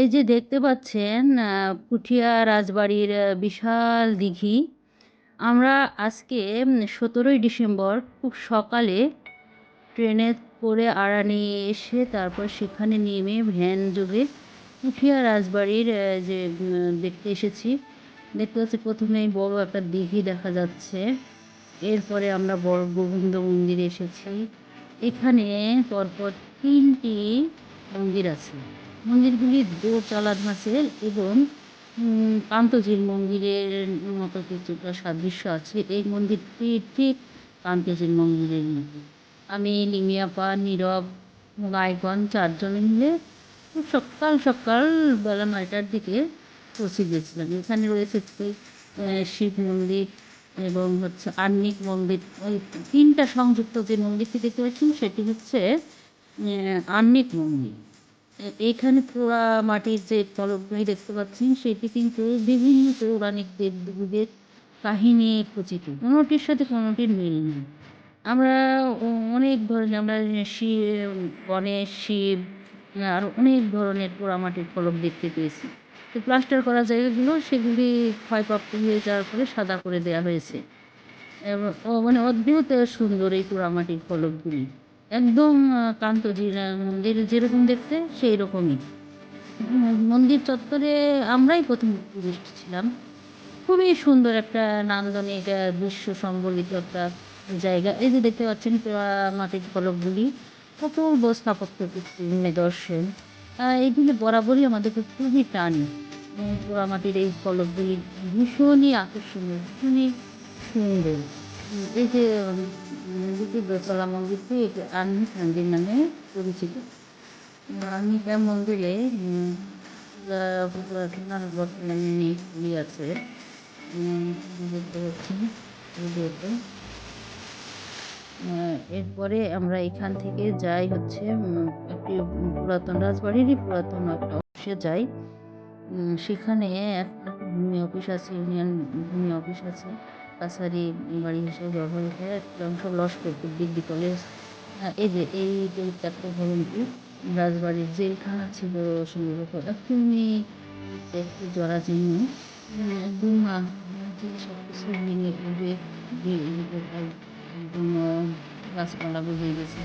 এই যে দেখতে পাচ্ছেন পুঠিয়া রাজবাড়ির বিশাল দিঘি। আমরা আজকে সতেরোই ডিসেম্বর খুব সকালে ট্রেনে করে আরানি এসে তারপর সেখানে নেমে ভ্যান যোগে পুঠিয়া রাজবাড়ির যে দেখতে এসেছি। দেখতে পাচ্ছি ১ম এই বড় একটা দিঘি দেখা যাচ্ছে। এরপরে আমরা বড় গোবিন্দ মন্দিরে এসেছি। এখানে পরপর তিনটি মন্দির আছে। মন্দিরগুলি দোতলা ধাঁচের এবং কান্তজির মন্দিরের মতো কিছুটা সাদৃশ্য আছে। এই মন্দিরটি ঠিক কান্তজির মন্দিরের মতো। আমি, লিমিয়াপা নীরব, গায়কগণ ৪ জনে মিলে সকাল, সকাল বেলা নয়টার দিকে পৌঁছে গিয়েছিলাম। এখানে রয়েছে শিব মন্দির এবং হচ্ছে আহ্নিক মন্দির। ওই তিনটা সংযুক্ত যে মন্দিরটি দেখতে পাচ্ছেন সেটি হচ্ছে অ্যা আহ্নিক মন্দির। এ এইখানে পোড়া মাটির যে ফলকগুলি দেখতে পাচ্ছেন সেটি কিন্তু বিভিন্ন পৌরাণিক দেব-দেবীদের কাহিনী খচিত। কোনটির সাথে কোনটির মিল নেই। আমরা অনেক ধরনের আমরা শিব গণেশ, শিব আরও অনেক ধরনের পোড়ামাটির ফলক দেখতে পেয়েছি। তো প্লাস্টার করা জায়গাগুলো সেগুলি ক্ষয়প্রাপ্ত হয়ে যাওয়ার ফলে সাদা করে দেওয়া হয়েছে। মানে অদ্ভুত সুন্দর এই পোড়ামাটির ফলকগুলি। একদম কান্তজির মন্দির যেরকম দেখতে সেই রকমই। মন্দির চত্বরে আমরাই প্রথম টুরিস্ট ছিলাম। খুবই সুন্দর একটা নান্দনিক দৃশ্য সম্বলিত একটা জায়গা। এই যে দেখতে পাচ্ছেন মাটির ফলকগুলি অপূর্ব স্থাপত্যকীর্তির নিদর্শন। আ এগুলি বরাবরই আমাদেরকে খুবই টানে। পোড়ামাটির এই ফলকগুলি ভীষণই আকর্ষণীয়, ভীষণই সুন্দর। এই যে দুটি দোতলা মন্দিরটি এটি আহ্নিক মন্দির নামে পরিচিত। আহ্নিক মন্দিরে উম আ আছে। এরপরে আমরা এখান থেকে যাই হচ্ছে একটি পুরাতন রাজবাড়িরই পুরাতন একটা অংশে যাই। সেখানে একটা ভূমি অফিস আছে, ইউনিয়ন ভূমি অফিস আছে। কাছারি বাড়ি হিসেবে ব্যবহৃত হয়। একটি অংশ লস্করপুর ডিগ্রি কলেজ। এই যে, এই পরিত্যক্ত ভবনটি রাজবাড়ির জেলখানা ছিল সম্ভবত। এখনই একটু জরাজীর্ণ। উম একদম আ সবকিছু ভেঙে একদম গাছপালা বেরিয়ে গেছে।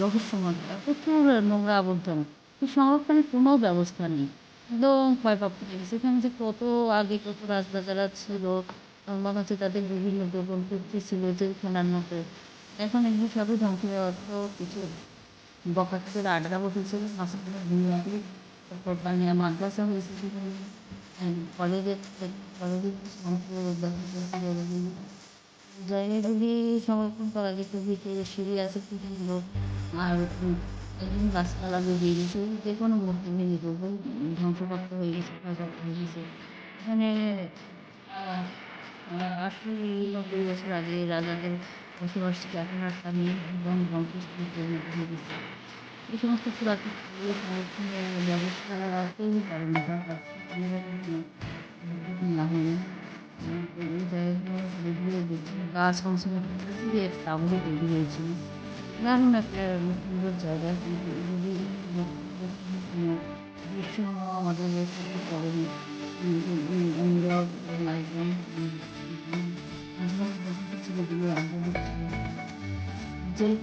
রহস্যময় প্রচুর নোংরা আবর্জনা। সংরক্ষণের কোনো ব্যবস্থা নেই। একদম ক্ষয়প্রাপ্ত হয়ে গেছে। যে কত আগে কত রাজরাজারা ছিল মনে হচ্ছে তাদের বিভিন্ন কীর্তি ছিল জেলখানার মতো। এখন এগুলো সবই ধ্বংস হয়ে কিছু বখাটেদের আড্ডা বসেছিল মাঝখানে ভূমি তারপর বানিয়া মাদ্রাসা হয়েছে সেখানে কলেজের কলেজের জায়গাগুলি সংরক্ষণ করা যেত ভিতরে সিঁড়ি আছে খুব সুন্দর। আর একদম গাছপালা বেরিয়ে গেছে। যেকোনো মুহূর্তে ভেঙে ধ্বংসপ্রাপ্ত হয়ে গেছে, হয়ে গেছে। এখানে আ নব্বই বছর আগে রাজাদের বসবাস ধ্বংসস্তূপে পরিণত হয়ে গেছে। এই সমস্ত পুরাতন ব্যবস্থা কেউই করে না। খুবই একটা আবহ তৈরি হয়েছিল। দারুণ একটা সুন্দর জায়গা দৃশ্য আমাদের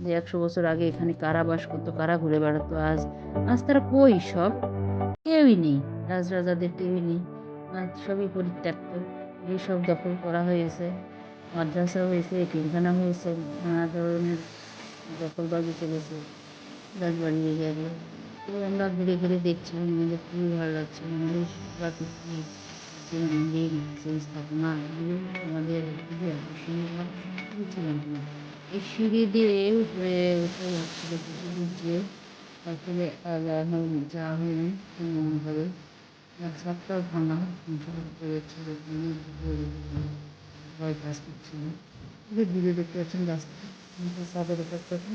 যে ১০০ বছর আগে এখানে কারা বাস করতো, কারা ঘুরে বেড়াতো আজ আজ তারা কই সব? কেউই নেই। রাজরাজাদের কেউই নেই। আজ সবই পরিত্যক্ত। এইসব দখল করা হয়েছে। মাদ্রাসা হয়েছে, এতিমখানা হয়েছে, নানা ধরনের দখলবাজি চলেছে রাজবাড়ির এই জায়গায়। তো আমরা ঘুরে ঘুরে দেখছিলাম আমাদের খুবই ভালো লাগছিল। আমাদের প্রাকৃতিক যে মন্দির সেই স্থাপনা আমাদের খুবই আকর্ষণীয় ছিলাম। সিঁড়ি দিয়ে উপরে উঠে যাচ্ছিল যেয়ে তারপরে আর যাওয়া হয়নি তেমনভাবে। ছাদটাও ভাঙা সবাই কাজ করছিল। দূরে দেখতে পাচ্ছেন রাস্তা দেখতে পাচ্ছেন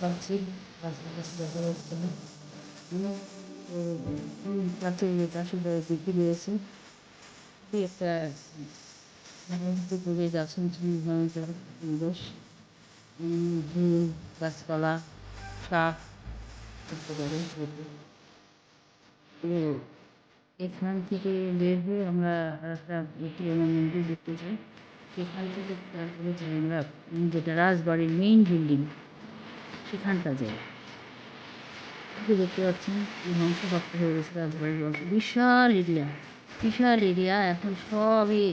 পাচ্ছি রাস্তার কাছে দেখা যাচ্ছে না। রয়েছে একটা দূরে যাচ্ছেন পরিবেশ গাছপালা শাক করতে তো এখান থেকে বের হয়ে আমরা একটা মন্দির দেখতে চাই। সেখান থেকে তারপরে যাই আমরা যেটা রাজবাড়ির মেইন বিল্ডিং সেখানটা যাই। দেখতে পাচ্ছেন ধ্বংসপ্রাপ্ত হয়ে গেছে রাজবাড়ির বিশাল এরিয়া বিশাল এরিয়া এখন সবই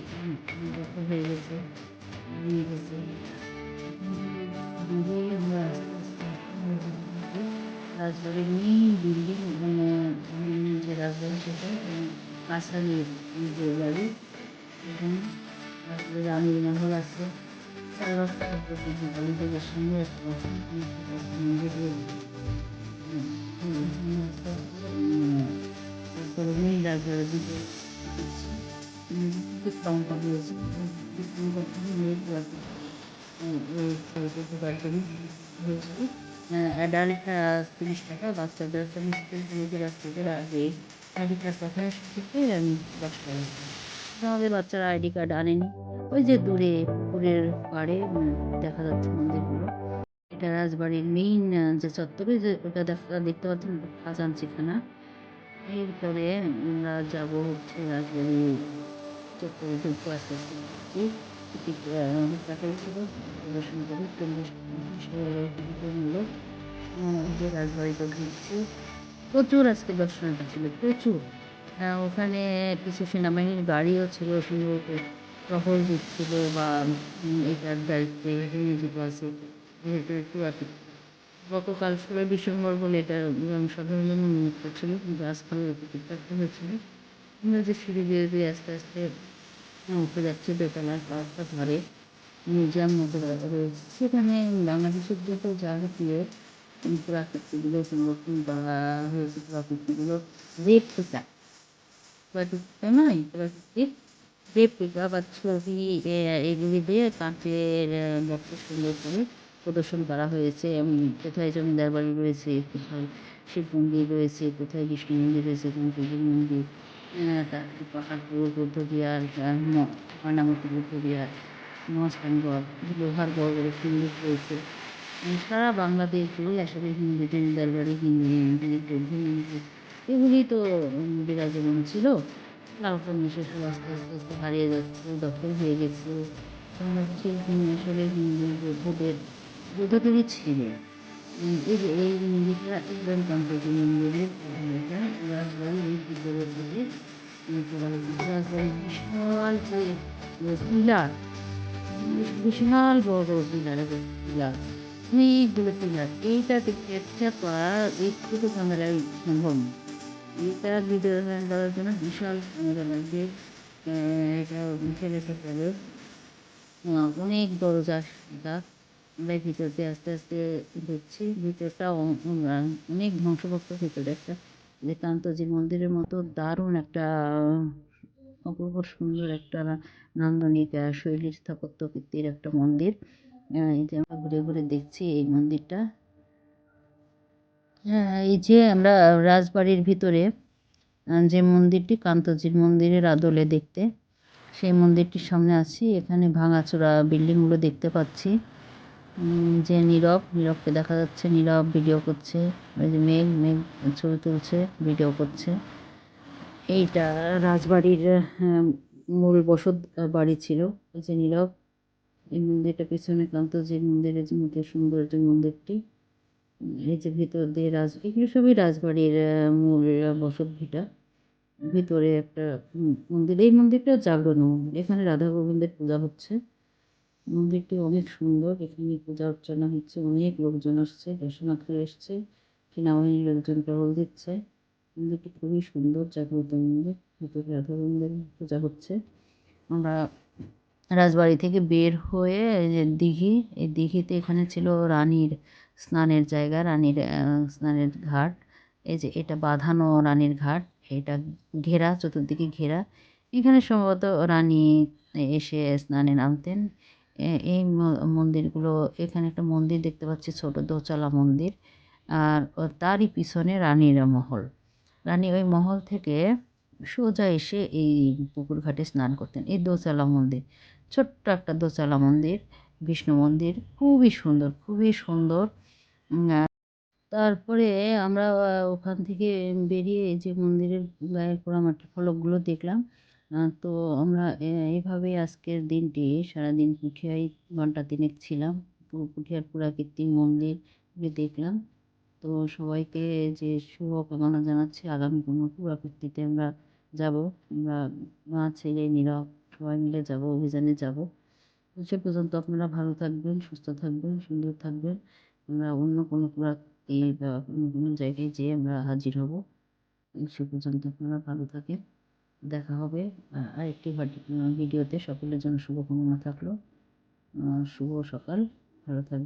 হয়ে গেছে নিয়ে গেছে। দূরে আমরা আস্তে আস্তে রাজবাড়ির বিল্ডিং মানে যে রাজবাড়ি সেটা কাঁসারির যে বাড়ি তারপরে রানীর মহল আছে চার রাস্তা থেকে সঙ্গে তারপরে মেইন রাজবাড়ির দিকে আমাদের বাচ্চারা আইডি কার্ড আনেনি ওই যে দূরে পুকুরের পাড়ে দেখা যাচ্ছে মন্দিরগুলো এটা রাজবাড়ির মেইন যে চত্বরে যে ওটা দেখা দেখতে পাচ্ছেন খাজান চিখানা এরপরে আমরা যাব হচ্ছে রাজবাড়ি চত্বরে ঢুকবো আস্তে আস্তে যে প্রচুর আজকে দর্শনার্থী ছিল প্রচুর। আহ, ওখানে কিছু সেনাবাহিনীর গাড়িও ছিল সম্ভবত টহল দিচ্ছিল বা এটার দায়িত্বে নিয়োজিত আছে একটু কি গতকাল ষোলোই ডিসেম্বর বলে এটা সাধারণ উন্মুক্ত ছিল কিন্তু আজকাল টিকিট হয়েছিল আমরা যে সিঁড়ি দিয়ে দিয়ে আস্তে আস্তে উঠে যাচ্ছে দোতলার কয়েকটা ঘরে মিউজিয়াম মতো রয়েছে সেখানে বাংলাদেশের যত যাবতীয় প্রাকৃতিকগুলো সংরক্ষণ করা হয়েছে প্রাকৃতিকগুলো রেপ্লিকা প্রাকৃতিক নয় প্রাকৃতিক রেপ্লিকা বা ছবি এগুলি দিয়ে কাঁচের বক্স সুন্দর করে প্রদর্শন করা হয়েছে কোথায় জমিদার বাড়ি রয়েছে কোথায় শিব মন্দির রয়েছে কোথায় বিষ্ণু মন্দির রয়েছে পুজো মন্দির পাহাড়পুর বৌদ্ধ বিহার আহ, ময়নামতি বৌদ্ধ মহাস্থানগড় বড় রয়েছে। সারা বাংলাদেশ জুড়ে আসলে হিন্দু জমিদার বাড়ি হিন্দু এগুলি তো বিরাজমান ছিল। লাউটা নিঃশেষ আস্তে আস্তে আস্তে হারিয়ে যাচ্ছে দখল হয়ে গেছে। বাংলাদেশে আসলে হিন্দু বৌদ্ধদের বৌদ্ধদেরই ছিল। উম, এই যে এই মন্দিরটা একদম কান্তজি মন্দিরের এটা রাজবাড়ি এই ভিতরে থেকে উম, করা হয়েছে। রাজবাড়ির বিশাল যে পিলার বিশাল বড় পিলার পিলার অনেকগুলো পিলার এইটা দেখতে ইচ্ছা করা একটু তো ক্যামেরায় সম্ভব না এটা ভিডিও করার জন্য বিশাল ক্যামেরা লাগবে আহ, এটা মুখে রেখে ফেলে আহ, অনেক দরজা এটা আমরা ভিতর দিয়ে আস্তে আস্তে ঢুকছি ভিতরটা অনেক ধ্বংসপ্রাপ্ত ভিতরে একটা যে কান্তজি মন্দিরের মতো দারুণ একটা অপূর্ব সুন্দর একটা নান্দনিক শৈলীর স্থাপত্য, কীর্তির একটা মন্দির। এই যে আমরা ঘুরে ঘুরে দেখছি এই মন্দিরটা হ্যাঁ এই যে আমরা রাজবাড়ির ভিতরে যে মন্দিরটি কান্তজির মন্দিরের আদলে দেখতে, সেই মন্দিরটির সামনে আছি। এখানে ভাঙাচোরা বিল্ডিংগুলো দেখতে পাচ্ছি। যে নীরব, নীরবকে দেখা যাচ্ছে, নীরব ভিডিও করছে। ওই যে মেঘ মেঘ ছবি তুলছে ভিডিও করছে। এইটা রাজবাড়ির মূল বসত বাড়ি ছিল। যে নীরব, এই মন্দিরটা পেছনে কান্তজির মন্দিরের যে মধ্যে সুন্দর যে মন্দিরটি। এই যে ভিতর দিয়ে রাজ, এগুলো সবই রাজবাড়ির মূল বসত ভিটা। ভিতরে একটা মন্দির, এই মন্দিরটা জাগ্রত মন্দির। এখানে রাধা গোবিন্দের পূজা হচ্ছে। মন্দিরটি অনেক সুন্দর। এখানে পূজা অর্চনা হচ্ছে, অনেক লোকজন আসছে দর্শনার্থী এসছে, সেনাবাহিনীর লোকজন টহল দিচ্ছে। মন্দিরটি খুবই সুন্দর, জাগ্রত মন্দির। ভিতরে রাধা পূজা হচ্ছে। আমরা রাজবাড়ি থেকে বের হয়ে দিঘি, এই দিঘিতে এখানে ছিল রানীর স্নানের জায়গা, রানীর স্নানের ঘাট। এই যে এটা বাঁধানো রানীর ঘাট, এটা ঘেরা, চতুর্দিকে ঘেরা। এখানে সম্ভবত রানী এসে স্নানে নামতেন। এই মন্দিরগুলো, এখানে একটা মন্দির দেখতে পাচ্ছি, ছোট দোতলা মন্দির। আর তারই পিছনে রানীর মহল। রানী ওই মহল থেকে সোজা এসে এই পুকুর ঘাটে স্নান করতেন। এই দোতলা মন্দির, ছোট্ট একটা দোতলা মন্দির, বিষ্ণু মন্দির, খুবই সুন্দর খুবই সুন্দর। তারপরে আমরা ওখান থেকে বেরিয়ে যে মন্দিরের গায়ে পোড়ামাটির ফলকগুলো দেখলাম। তো আমরা এইভাবেই আজকের দিনটি, সারাদিন পুঠিয়ায় ঘণ্টা তিনেক ছিলাম। পুঠিয়ার পুরাকীর্তিক মন্দির দেখলাম। তো সবাইকে যে শুভকামনা জানাচ্ছি, আগামী কোনো পুরাকীর্তিতে আমরা যাব। আমরা মা, ছেলে, নীরব, সবাই মিলে যাব, অভিযানে যাব। সে পর্যন্ত আপনারা ভালো থাকবেন, সুস্থ থাকবেন, সুন্দর থাকবেন। আমরা অন্য কোনো পুরাকীর্তি বা অন্য কোনো জায়গায় যেয়ে আমরা হাজির হব। সে পর্যন্ত আপনারা ভালো থাকেন। দেখা হবে। আর আরেকটি ভিডিওতে সকলের জন্য শুভকামনা থাকল। শুভ সকাল। ভালো থাকবেন।